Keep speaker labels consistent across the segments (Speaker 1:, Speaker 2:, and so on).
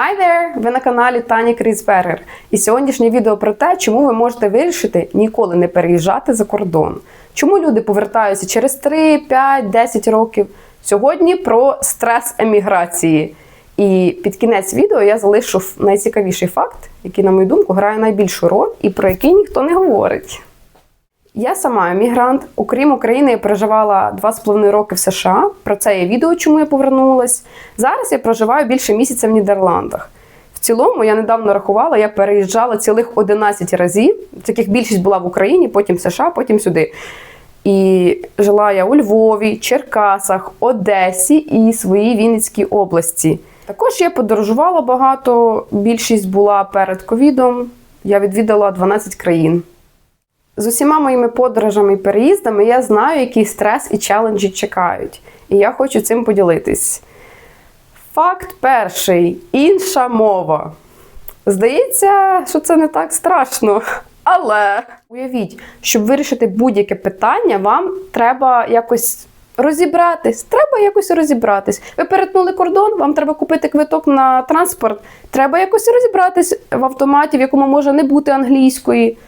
Speaker 1: Hi there! Ви на каналі Тані Крісбергер. І сьогоднішнє відео про те, чому ви можете вирішити ніколи не переїжджати за кордон. Чому люди повертаються через 3, 5, 10 років. Сьогодні про стрес еміграції. І під кінець відео я залишу найцікавіший факт, який, на мою думку, грає найбільшу роль і про який ніхто не говорить. Я сама емігрант. Окрім України, я проживала 2,5 роки в США. Про це є відео, чому я повернулась. Зараз я проживаю більше місяця в Нідерландах. В цілому, я недавно рахувала, я переїжджала цілих 11 разів. З яких більшість була в Україні, потім в США, потім сюди. І жила я у Львові, Черкасах, Одесі і своїй Вінницькій області. Також я подорожувала багато. Більшість була перед ковідом. Я відвідала 12 країн. З усіма моїми подорожами і переїздами я знаю, який стрес і челенджі чекають. І я хочу цим поділитись. Факт перший інша мова. Здається, що це не так страшно. Але уявіть, щоб вирішити будь-яке питання, вам треба якось розібратись. Треба якось розібратись. Ви перетнули кордон, вам треба купити квиток на транспорт. Треба якось розібратись в автоматі, в якому може не бути англійської.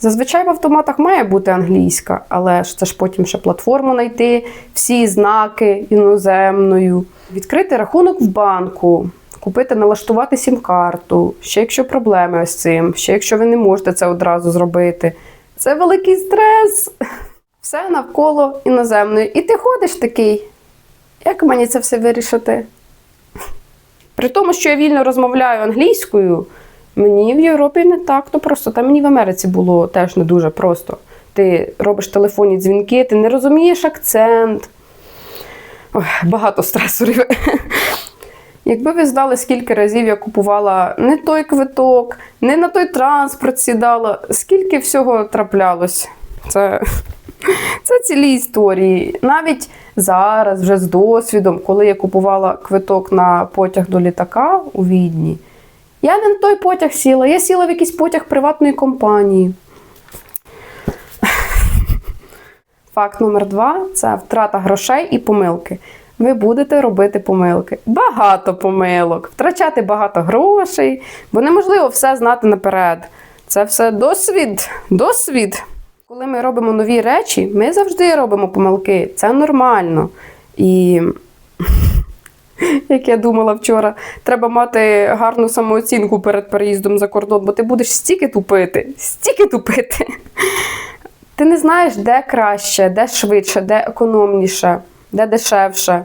Speaker 1: Зазвичай в автоматах має бути англійська, але ж це ж потім ще платформу знайти, всі знаки іноземною, відкрити рахунок в банку, купити, налаштувати сім-карту, ще якщо проблеми з цим, ще якщо ви не можете це одразу зробити. Це великий стрес. Все навколо іноземної. І ти ходиш такий. Як мені це все вирішити? При тому, що я вільно розмовляю англійською. Мені в Європі не так, то просто там мені в Америці було теж не дуже просто. Ти робиш телефонні дзвінки, ти не розумієш акцент. Ой, багато стресорів. Якби ви знали, скільки разів я купувала не той квиток, не на той транспорт сідала, скільки всього траплялось. Це, це цілі історії. Навіть зараз, вже з досвідом, коли я купувала квиток на потяг до літака у Відні. Я не на той потяг сіла, я сіла в якийсь потяг приватної компанії. Факт номер два це втрата грошей і помилки. Ви будете робити помилки. Багато помилок, втрачати багато грошей, бо неможливо все знати наперед. Це все досвід, досвід. Коли ми робимо нові речі, ми завжди робимо помилки. Це нормально. І як я думала вчора, треба мати гарну самооцінку перед переїздом за кордон, бо ти будеш стільки тупити, стільки тупити. Ти не знаєш, де краще, де швидше, де економніше, де дешевше.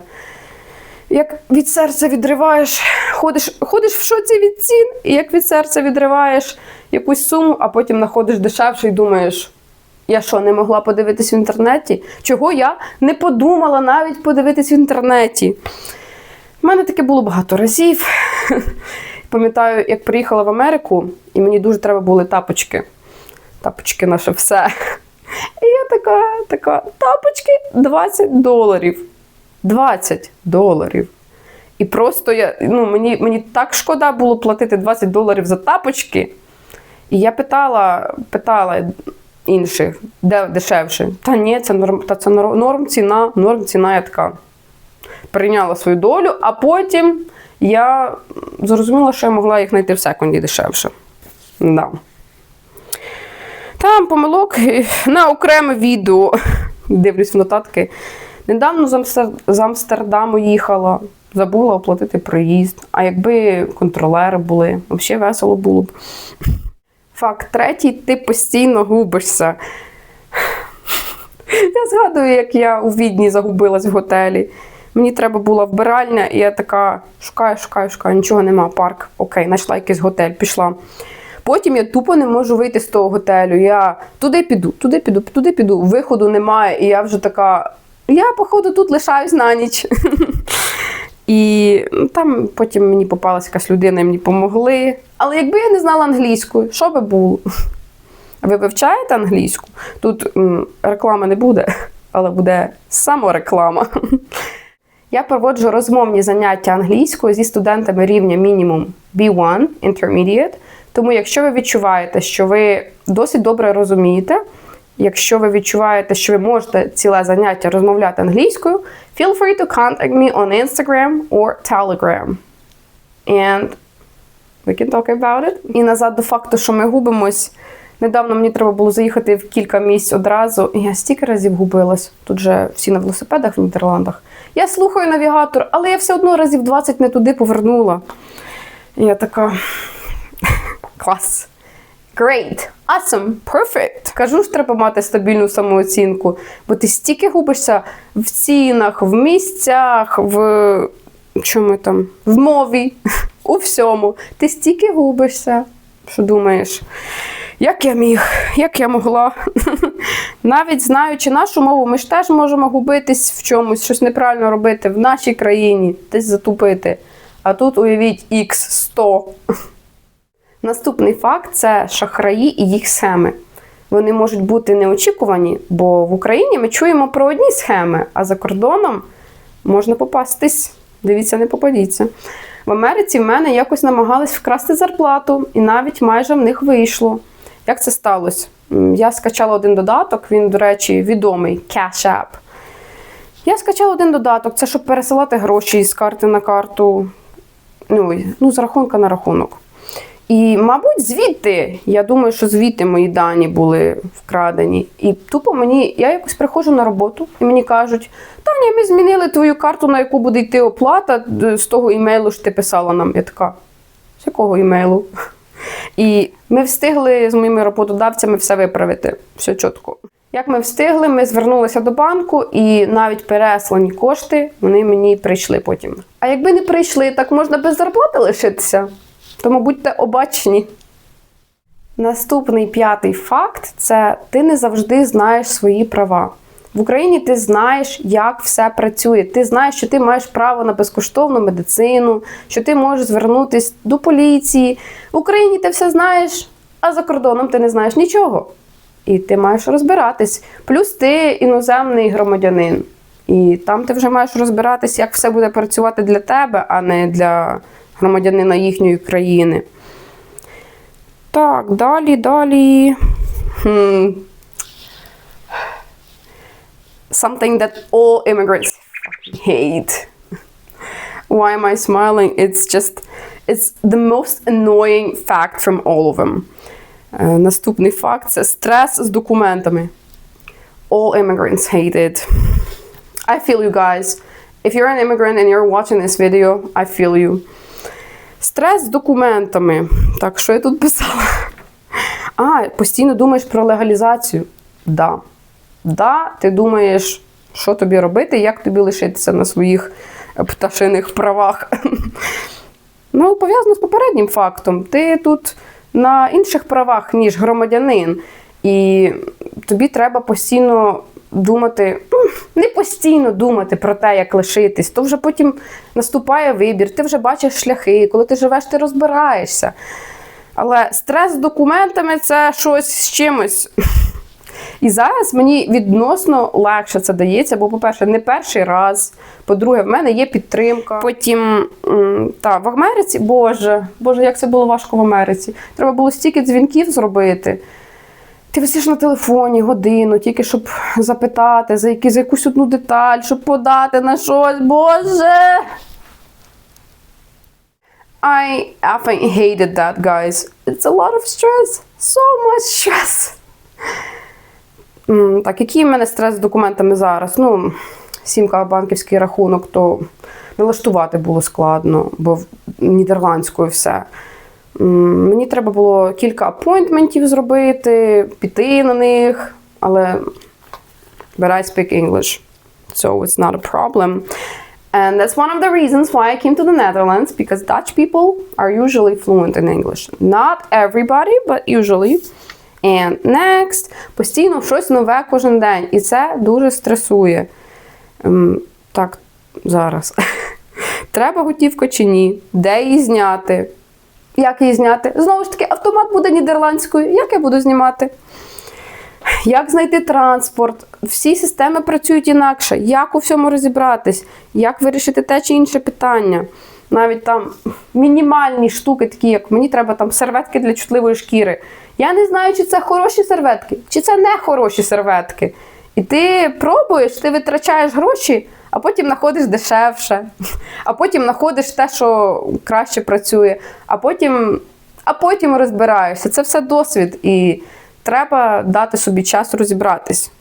Speaker 1: Як від серця відриваєш, ходиш ходиш в шоці від цін, і як від серця відриваєш якусь суму, а потім знаходиш дешевше і думаєш, я що, не могла подивитись в інтернеті? Чого я не подумала навіть подивитись в інтернеті? У мене таке було багато разів. Пам'ятаю, як приїхала в Америку, і мені дуже треба були тапочки. Тапочки наше все. І я така, така, тапочки 20 доларів. 20 доларів. І просто я, ну, мені мені так шкода було платити 20 доларів за тапочки. І я питала питала інших, де дешевше. Та ні, це норм, та це норм ціна, норм ціна я така прийняла свою долю, а потім я зрозуміла, що я могла їх знайти в секунді дешевше. Да. Там помилок на окреме відео. Дивлюсь в нотатки. Недавно з, Амстердаму їхала, забула оплатити проїзд. А якби контролери були, взагалі весело було б. Факт третій, ти постійно губишся. Я згадую, як я у відні загубилась в готелі. Мені треба була вбиральня, і я така шукаю, шукаю, шукаю, нічого нема, парк. Окей, знайшла якийсь готель, пішла. Потім я тупо не можу вийти з того готелю. Я туди піду, туди піду, туди піду. Виходу немає, і я вже така. Я, походу, тут лишаюсь на ніч. І ну, там потім мені попалася якась людина, і мені допомогли. Але якби я не знала англійську, що би було? Ви вивчаєте англійську? Тут м, реклами не буде, але буде самореклама. Я проводжу розмовні заняття англійською зі студентами рівня мінімум B1 Intermediate. Тому, якщо ви відчуваєте, що ви досить добре розумієте, якщо ви відчуваєте, що ви можете ціле заняття розмовляти англійською, feel free to contact me on Instagram or Telegram. And We can talk about it. І назад до факту, що ми губимось. Недавно мені треба було заїхати в кілька місць одразу. І я стільки разів губилась. Тут же всі на велосипедах в Нідерландах. Я слухаю навігатор, але я все одно разів 20 не туди повернула. І я така. Клас. Great, awesome, perfect. Кажу ж, треба мати стабільну самооцінку, бо ти стільки губишся в цінах, в місцях, в чому там, в мові, у всьому. Ти стільки губишся, що думаєш, як я міг, як я могла. Навіть знаючи нашу мову, ми ж теж можемо губитись в чомусь, щось неправильно робити в нашій країні, десь затупити. А тут уявіть x 100 Наступний факт це шахраї і їх схеми. Вони можуть бути неочікувані, бо в Україні ми чуємо про одні схеми, а за кордоном можна попастись. Дивіться, не попадіться. В Америці в мене якось намагались вкрасти зарплату, і навіть майже в них вийшло. Як це сталося? Я скачала один додаток, він, до речі, відомий Cash App. Я скачала один додаток, це щоб пересилати гроші з карти на карту, ну, ну з рахунка на рахунок. І, мабуть, звідти, я думаю, що звідти мої дані були вкрадені. І тупо мені, я якось приходжу на роботу, і мені кажуть: Таня, ми змінили твою карту, на яку буде йти оплата з того імейлу, що ти писала нам. Я така, з якого імейлу? І ми встигли з моїми роботодавцями все виправити, все чітко. Як ми встигли, ми звернулися до банку, і навіть переслані кошти вони мені прийшли потім. А якби не прийшли, так можна без зарплати лишитися. Тому будьте обачні. Наступний п'ятий факт це ти не завжди знаєш свої права. В Україні ти знаєш, як все працює. Ти знаєш, що ти маєш право на безкоштовну медицину, що ти можеш звернутися до поліції. В Україні ти все знаєш, а за кордоном ти не знаєш нічого. І ти маєш розбиратись. Плюс ти іноземний громадянин. І там ти вже маєш розбиратись, як все буде працювати для тебе, а не для громадянина їхньої країни. Так, далі, далі. Hmm. Something that all immigrants hate. Why am I smiling? It's just, it's the most annoying fact from all of them. Е, Наступний факт це стрес з документами. All immigrants hate it. I feel you guys. If you're an immigrant and you're watching this video, I feel you. Стрес з документами. Так, що я тут писала? А, постійно думаєш про легалізацію. Да. Да, ти думаєш, що тобі робити, як тобі лишитися на своїх пташиних правах. Ну, пов'язано з попереднім фактом. Ти тут на інших правах, ніж громадянин. І тобі треба постійно думати, ну, не постійно думати про те, як лишитись. То вже потім наступає вибір, ти вже бачиш шляхи, коли ти живеш, ти розбираєшся. Але стрес з документами це щось з чимось. І зараз мені відносно легше це дається, бо, по-перше, не перший раз. По-друге, в мене є підтримка. Потім, та, в Америці, Боже, Боже, як це було важко в Америці. Треба було стільки дзвінків зробити. Ти висиш на телефоні годину, тільки щоб запитати за, які, за якусь одну деталь, щоб подати на щось. Боже. I effing hated that, guys. It's a lot of stress. So much stress. Так, який в мене стрес з документами зараз? Ну, сімка банківський рахунок, то налаштувати було складно, бо в- нідерландською все. Мені треба було кілька апойнтментів зробити, піти на них, але but I speak English, so it's not a problem. And that's one of the reasons why I came to the Netherlands because Dutch people are usually fluent in English. Not everybody, but usually. And next, постійно щось нове кожен день. І це дуже стресує. Ем, так, зараз. Треба готівка чи ні? Де її зняти? Як її зняти? Знову ж таки, автомат буде нідерландською. Як я буду знімати? Як знайти транспорт? Всі системи працюють інакше. Як у всьому розібратись? Як вирішити те чи інше питання? Навіть там мінімальні штуки, такі як мені треба там серветки для чутливої шкіри. Я не знаю, чи це хороші серветки, чи це не хороші серветки. І ти пробуєш, ти витрачаєш гроші, а потім знаходиш дешевше, а потім знаходиш те, що краще працює, а потім, а потім розбираєшся. Це все досвід, і треба дати собі час розібратись,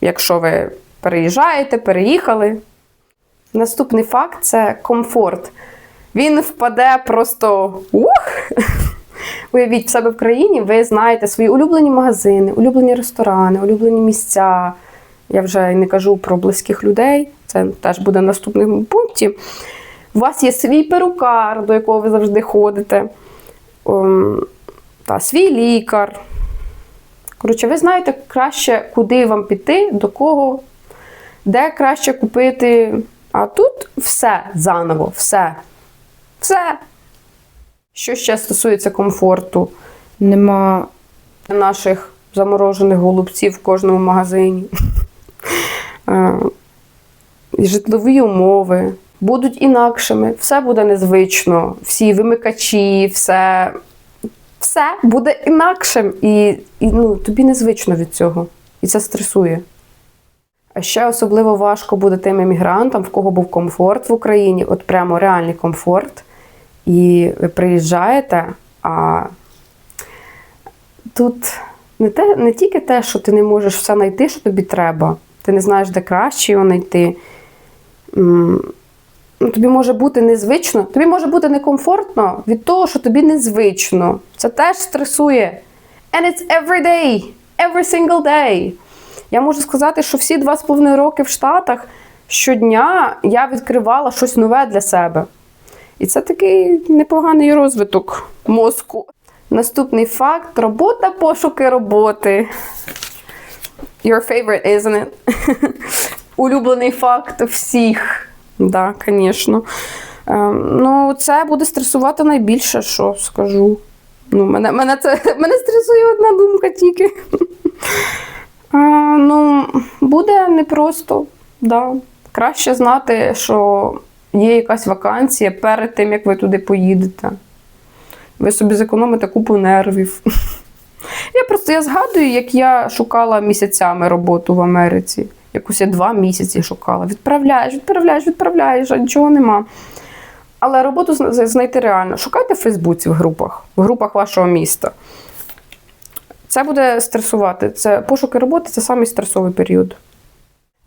Speaker 1: якщо ви переїжджаєте, переїхали. Наступний факт це комфорт. Він впаде просто ух! Уявіть, в себе в країні ви знаєте свої улюблені магазини, улюблені ресторани, улюблені місця. Я вже не кажу про близьких людей, це теж буде в наступному пункті. У вас є свій перукар, до якого ви завжди ходите, ем, та свій лікар. Коротше, ви знаєте краще, куди вам піти, до кого, де краще купити. А тут все заново, все. Все. Що ще стосується комфорту,
Speaker 2: Нема
Speaker 1: наших заморожених голубців в кожному магазині. Е, Житлові умови будуть інакшими, все буде незвично, всі вимикачі, все, все буде інакшим. І, і ну, тобі незвично від цього. І це стресує. А ще особливо важко буде тим емігрантам, в кого був комфорт в Україні, от прямо реальний комфорт. І ви приїжджаєте, а тут не, те, не тільки те, що ти не можеш все знайти, що тобі треба, ти не знаєш, де краще його знайти. Ну, Тобі може бути незвично, тобі може бути некомфортно від того, що тобі незвично. Це теж стресує. And it's every day, every single day. Я можу сказати, що всі два з половиною роки в Штатах щодня я відкривала щось нове для себе. І це такий непоганий розвиток мозку. Наступний факт робота, пошуки роботи. Your favorite, isn't it? Улюблений факт всіх. Да, звісно. Ем, ну, це буде стресувати найбільше, що скажу. Ну, мене, мене, це, мене стресує одна думка тільки. А, ну, буде непросто, да. Краще знати, що є якась вакансія перед тим, як ви туди поїдете. Ви собі зекономите купу нервів. Я просто я згадую, як я шукала місяцями роботу в Америці. Якусь я два місяці шукала. Відправляєш, відправляєш, відправляєш, а нічого нема. Але роботу знайти реально. Шукайте в Фейсбуці в групах, в групах вашого міста. Це буде стресувати. Це пошуки роботи це самий стресовий період.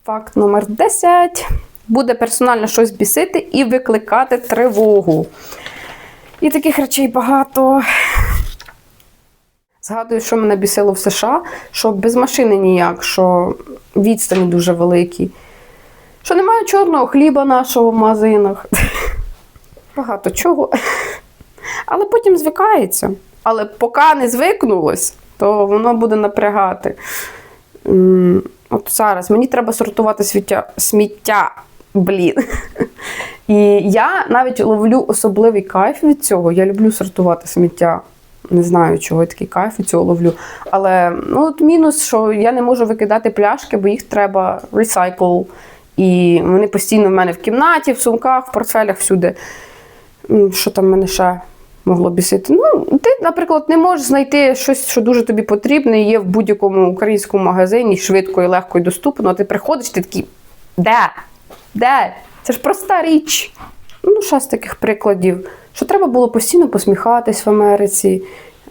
Speaker 1: Факт номер 10. Буде персонально щось бісити і викликати тривогу. І таких речей багато. Згадую, що мене бісило в США, що без машини ніяк, що відстані дуже великі, що немає чорного хліба нашого в магазинах. Багато чого. Але потім звикається. Але поки не звикнулось, то воно буде напрягати. От зараз мені треба сортувати сміття. Блін. І я навіть ловлю особливий кайф від цього. Я люблю сортувати сміття. Не знаю, чого я такий кайф від цього ловлю. Але ну, от мінус, що я не можу викидати пляшки, бо їх треба ресайкл. І вони постійно в мене в кімнаті, в сумках, в портфелях всюди. Що там мене ще могло бісити? Ну, ти, наприклад, не можеш знайти щось, що дуже тобі потрібне, є в будь-якому українському магазині, швидко і легко і доступно. А ти приходиш, ти такий, де? Де? Це ж проста річ. Ну, з таких прикладів, що треба було постійно посміхатись в Америці.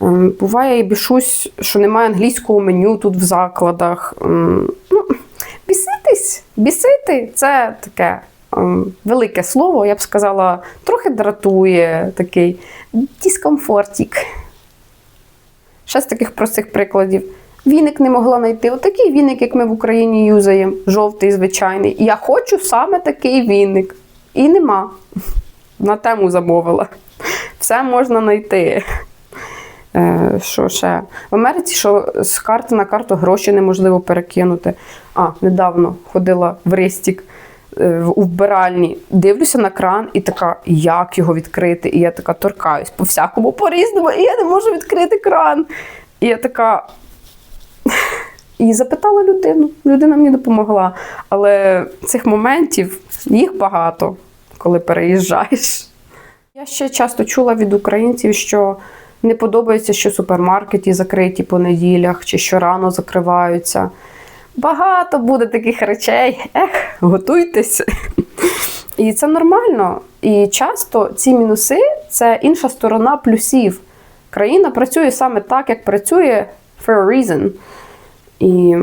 Speaker 1: Ем, Буває, я бішусь, що немає англійського меню тут в закладах. Ем, Ну, біситись, бісити це таке ем, велике слово, я б сказала, трохи дратує такий дискомфортік. Ще з таких простих прикладів. Віник не могла знайти. Отакий віник, як ми в Україні юзаємо, жовтий, звичайний. Я хочу саме такий віник. І нема. На тему замовила. Все можна знайти. Е, що ще? В Америці, що з карти на карту гроші неможливо перекинути. А, недавно ходила в Рестік е, у вбиральні, дивлюся на кран і така, як його відкрити? І я така торкаюсь по всякому по-різному, і я не можу відкрити кран. І я така. І запитала людину. Людина мені допомогла. Але цих моментів їх багато, коли переїжджаєш. Я ще часто чула від українців, що не подобається, що супермаркети закриті по неділях, чи що рано закриваються. Багато буде таких речей. Ех, готуйтесь. І це нормально. І часто ці мінуси це інша сторона плюсів. Країна працює саме так, як працює for a reason. І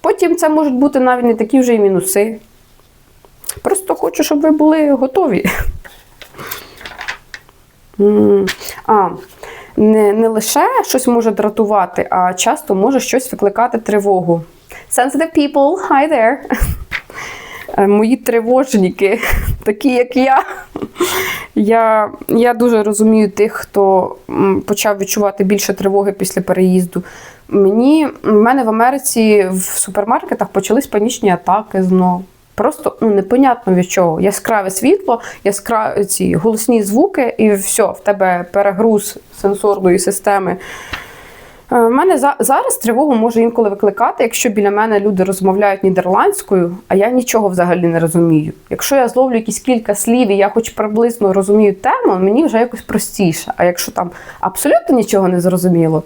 Speaker 1: потім це можуть бути навіть не такі вже й мінуси. Просто хочу, щоб ви були готові. А, не, не лише щось може дратувати, а часто може щось викликати тривогу. Sensitive people, hi there. Е, Мої тривожники, такі як я. Я, я дуже розумію тих, хто почав відчувати більше тривоги після переїзду. Мені в мене в Америці в супермаркетах почались панічні атаки знов. Просто ну, непонятно від чого. Яскраве світло, яскраві ці голосні звуки, і все, в тебе перегруз сенсорної системи. Е, У мене за, зараз тривогу може інколи викликати, якщо біля мене люди розмовляють нідерландською, а я нічого взагалі не розумію. Якщо я зловлю якісь кілька слів і я хоч приблизно розумію тему, мені вже якось простіше. А якщо там абсолютно нічого не зрозуміло,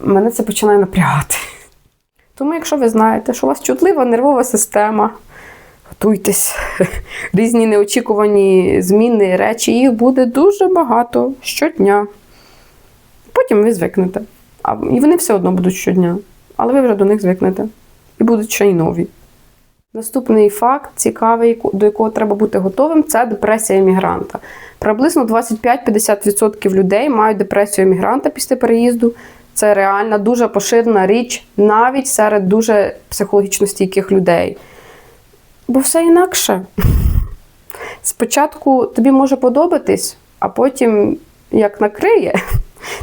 Speaker 1: мене це починає напрягати. Тому, якщо ви знаєте, що у вас чутлива нервова система, готуйтесь. Різні неочікувані зміни, речі, їх буде дуже багато щодня. Потім ви звикнете. А, і вони все одно будуть щодня. Але ви вже до них звикнете. І будуть ще й нові. Наступний факт, цікавий, до якого треба бути готовим, це депресія емігранта. Приблизно 25-50% людей мають депресію емігранта після переїзду. Це реальна, дуже поширена річ навіть серед дуже психологічно стійких людей. Бо все інакше. Спочатку тобі може подобатись, а потім як накриє.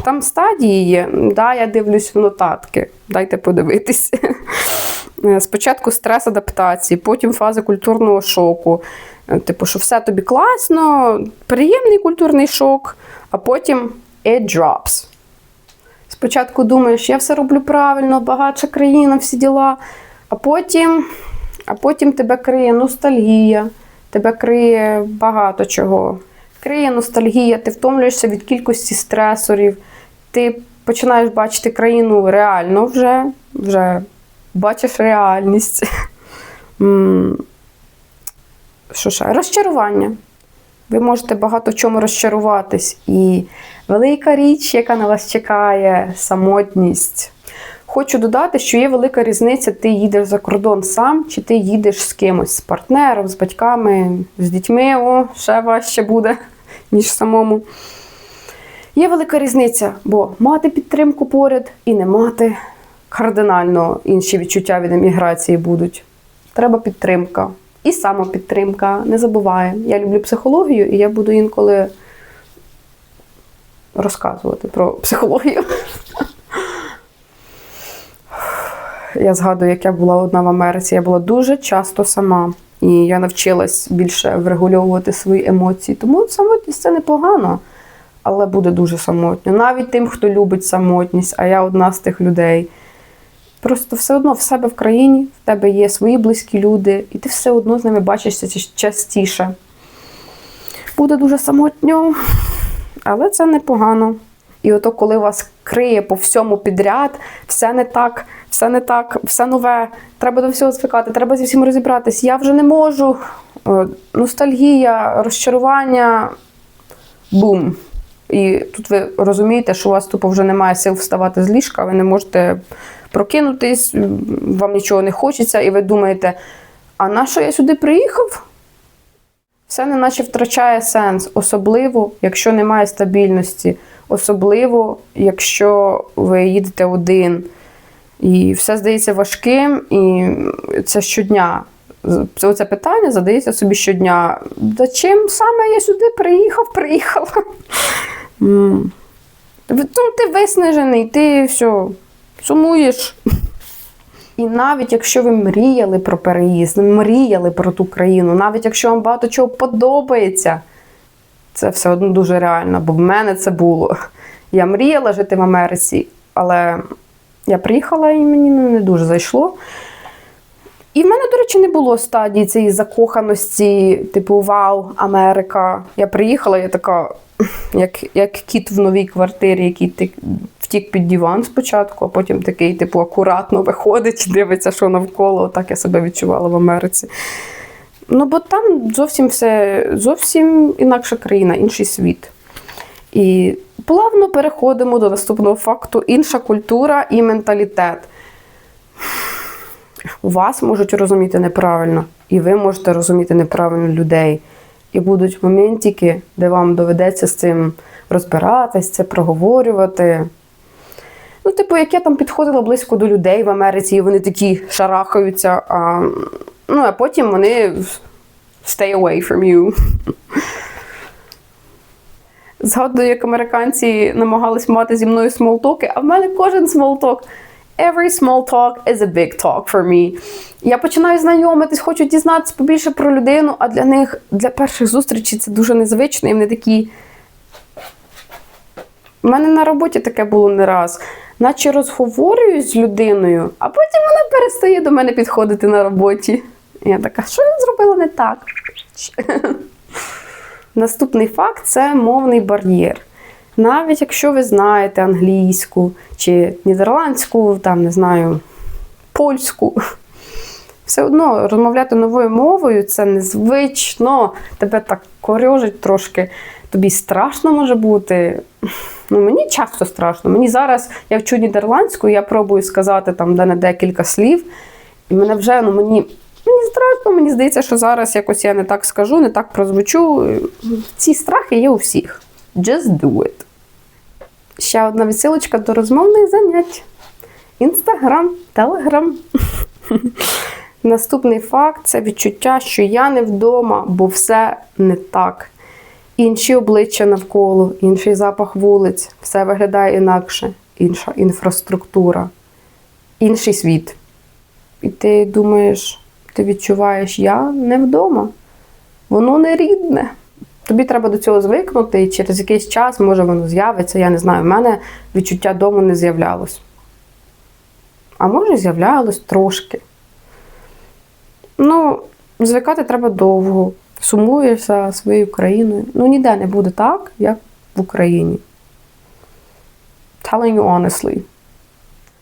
Speaker 1: Там стадії є. Да, я дивлюсь в нотатки. Дайте подивитись. Е, Спочатку стрес адаптації, потім фаза культурного шоку. Е, Типу, що все тобі класно, приємний культурний шок, а потім it drops. Спочатку думаєш, я все роблю правильно, багатша країна, всі діла. А потім, а потім тебе криє ностальгія, тебе криє багато чого. Криє ностальгія, ти втомлюєшся від кількості стресорів, ти починаєш бачити країну реально вже, вже бачиш реальність. Що ще? Розчарування. Ви можете багато чому розчаруватись. І велика річ, яка на вас чекає, самотність. Хочу додати, що є велика різниця, ти їдеш за кордон сам, чи ти їдеш з кимось, з партнером, з батьками, з дітьми, о, ще важче буде, ніж самому. Є велика різниця, бо мати підтримку поряд і не мати кардинально інші відчуття від еміграції будуть. Треба підтримка. І самопідтримка. Не забуває. Я люблю психологію, і я буду інколи розказувати про психологію. Я згадую, як я була одна в Америці. Я була дуже часто сама. І я навчилась більше врегульовувати свої емоції. Тому самотність це непогано, але буде дуже самотньо. Навіть тим, хто любить самотність, а я одна з тих людей. Просто все одно в себе в країні, в тебе є свої близькі люди, і ти все одно з ними бачишся частіше. Буде дуже самотньо, але це непогано. І ото, коли вас криє по всьому підряд, все не так, все не так, все нове, треба до всього звикати, треба зі всім розібратись. Я вже не можу. Е, Ностальгія, розчарування, бум. І тут ви розумієте, що у вас тупо вже немає сил вставати з ліжка, ви не можете прокинутись, вам нічого не хочеться, і ви думаєте, а на що я сюди приїхав? Все неначе втрачає сенс, особливо, якщо немає стабільності, особливо, якщо ви їдете один. І все здається важким, і це щодня. Це питання задається собі щодня. За чим саме я сюди приїхав, приїхала? Ну, ти виснажений, ти все, сумуєш. І навіть якщо ви мріяли про переїзд, мріяли про ту країну, навіть якщо вам багато чого подобається, це все одно дуже реально, бо в мене це було. Я мріяла жити в Америці, але я приїхала і мені ну, не дуже зайшло. І в мене, до речі, не було стадії цієї закоханості, типу Вау, Америка. Я приїхала, я така, як, як кіт в новій квартирі, який ти втік під диван спочатку, а потім такий, типу, акуратно виходить, дивиться, що навколо. Так я себе відчувала в Америці. Ну, бо там зовсім все, зовсім інакша країна, інший світ. І плавно переходимо до наступного факту: інша культура і менталітет. Вас можуть розуміти неправильно, і ви можете розуміти неправильно людей. І будуть моментики, де вам доведеться з цим розбиратись, це проговорювати. Ну, типу, як я там підходила близько до людей в Америці, і вони такі шарахаються, а, ну, а потім вони stay away from you. Згадую, як американці намагались мати зі мною смолтоки, а в мене кожен смолток. Every small talk is a big talk for me. Я починаю знайомитись, хочу дізнатися побільше про людину, а для них для перших зустрічей це дуже незвично, і вони такі. У мене на роботі таке було не раз. Наче розговорююсь з людиною, а потім вона перестає до мене підходити на роботі. Я така, що я зробила не так? Наступний факт це мовний бар'єр. Навіть якщо ви знаєте англійську чи нідерландську, там не знаю, польську, все одно розмовляти новою мовою це незвично, тебе так корьожить трошки, тобі страшно може бути. Ну, Мені часто страшно. Мені зараз я вчу нідерландську, я пробую сказати там де не декілька слів, і мене вже ну, мені. Страшно, мені здається, що зараз якось я не так скажу, не так прозвучу. Ці страхи є у всіх. Just do it. Ще одна відсилочка до розмовних занять. Інстаграм, Телеграм. Наступний факт це відчуття, що я не вдома, бо все не так. Інші обличчя навколо, інший запах вулиць, все виглядає інакше, інша інфраструктура, інший світ. І ти думаєш, ти відчуваєш, я не вдома. Воно не рідне. Тобі треба до цього звикнути, і через якийсь час, може, воно з'явиться. Я не знаю, в мене відчуття дому не з'являлось. А може, з'являлось трошки. Ну, звикати треба довго. Сумуєш за своєю країною. Ну, ніде не буде так, як в Україні. Telling you honestly.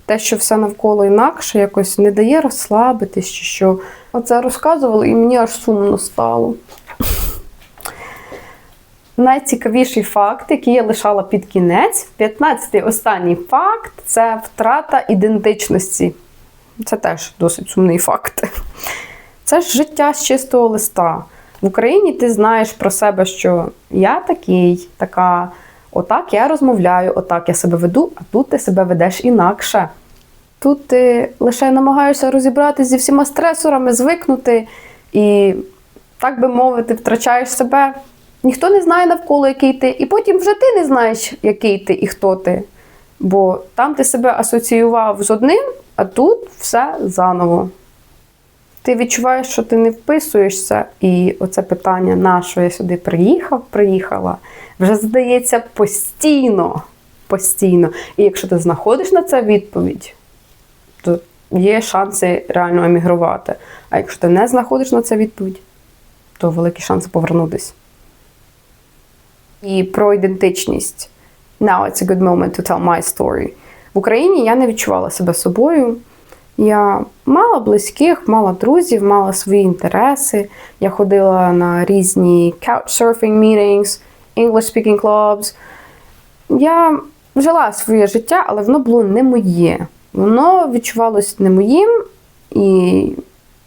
Speaker 1: Те, що все навколо інакше, якось не дає розслабитись, чи що. Оце розказували, і мені аж сумно стало. Найцікавіший факт, який я лишала під кінець, 15-й останній факт це втрата ідентичності. Це теж досить сумний факт. Це ж життя з чистого листа. В Україні ти знаєш про себе, що я такий, така, отак я розмовляю, отак я себе веду, а тут ти себе ведеш інакше. Тут ти лише намагаєшся розібратися зі всіма стресорами, звикнути і, так би мовити, втрачаєш себе. Ніхто не знає навколо, який ти, і потім вже ти не знаєш, який ти і хто ти. Бо там ти себе асоціював з одним, а тут все заново. Ти відчуваєш, що ти не вписуєшся, і оце питання, на що я сюди приїхав, приїхала, вже здається постійно. Постійно. І якщо ти знаходиш на це відповідь, то є шанси реально емігрувати. А якщо ти не знаходиш на це відповідь, то великі шанси повернутися. І про ідентичність. Now it's a good moment to tell my story. В Україні я не відчувала себе собою. Я мала близьких, мала друзів, мала свої інтереси. Я ходила на різні couchsurfing meetings, English speaking clubs. Я жила своє життя, але воно було не моє. Воно відчувалось не моїм, і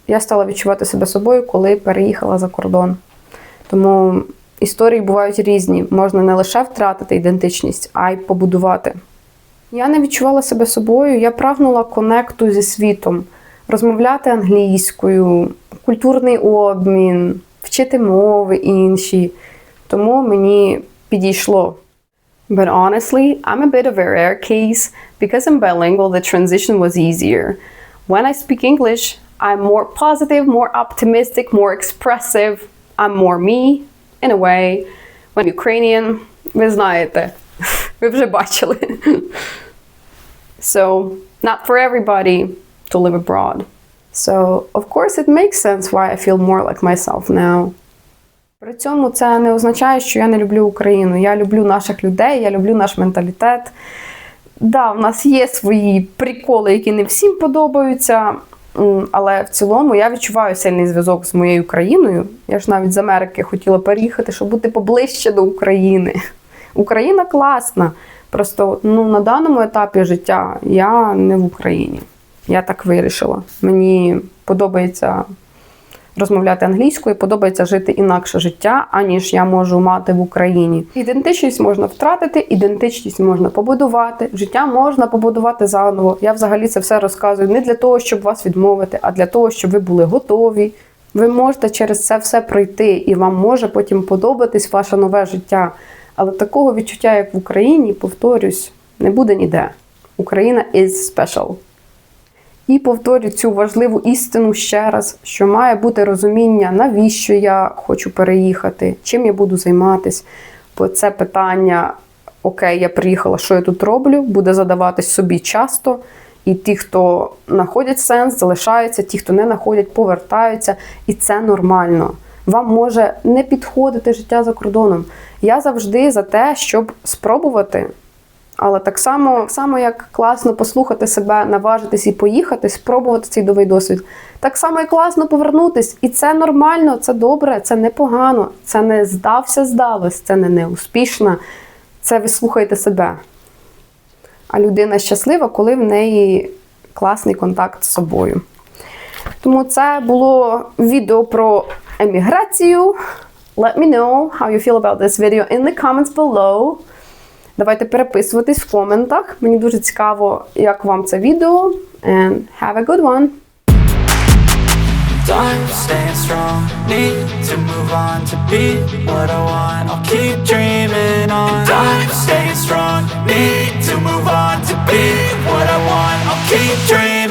Speaker 1: я стала відчувати себе собою, коли переїхала за кордон. Тому історії бувають різні. Можна не лише втратити ідентичність, а й побудувати. Я не відчувала себе собою, я прагнула конекту зі світом, розмовляти англійською, культурний обмін, вчити мови інші. Тому мені підійшло. But honestly, I'm a bit of a rare case because I'm bilingual, the transition was easier. When I speak English, I'm more positive, more optimistic, more expressive. I'm more me, in a way. When Ukrainian, ви знаєте, ви вже бачили. So, not for everybody to live abroad. So, of course, it makes sense why I feel more like myself now. При цьому це не означає, що я не люблю Україну. Я люблю наших людей, я люблю наш менталітет. Да, в нас є свої приколи, які не всім подобаються. Але в цілому я відчуваю сильний зв'язок з моєю країною. Я ж навіть з Америки хотіла переїхати, щоб бути поближче до України. Україна класна. Просто ну, на даному етапі життя я не в Україні. Я так вирішила. Мені подобається розмовляти англійською, подобається жити інакше життя, аніж я можу мати в Україні. Ідентичність можна втратити, ідентичність можна побудувати, життя можна побудувати заново. Я взагалі це все розказую не для того, щоб вас відмовити, а для того, щоб ви були готові. Ви можете через це все пройти, і вам може потім подобатись ваше нове життя. Але такого відчуття, як в Україні, повторюсь, не буде ніде. Україна is special. І повторю цю важливу істину ще раз, що має бути розуміння, навіщо я хочу переїхати, чим я буду займатися. Бо це питання: окей, я приїхала, що я тут роблю, буде задаватись собі часто. І ті, хто знаходять сенс, залишаються, ті, хто не знаходять, повертаються. І це нормально. Вам може не підходити життя за кордоном. Я завжди за те, щоб спробувати але так само, само, як класно послухати себе, наважитись і поїхати, спробувати цей новий досвід. Так само і класно повернутись. І це нормально, це добре, це непогано, це не здався, здалось, це не неуспішно. Це ви слухаєте себе. А людина щаслива, коли в неї класний контакт з собою. Тому це було відео про еміграцію. Let me know how you feel about this video in the comments below. Давайте переписуватись в коментах. Мені дуже цікаво, як вам це відео. And have a good one!
Speaker 2: Time staying strong, need to move on to be what I want. I'll keep dreaming on. Time staying strong, need to move on to be what I want. I'll keep dreaming.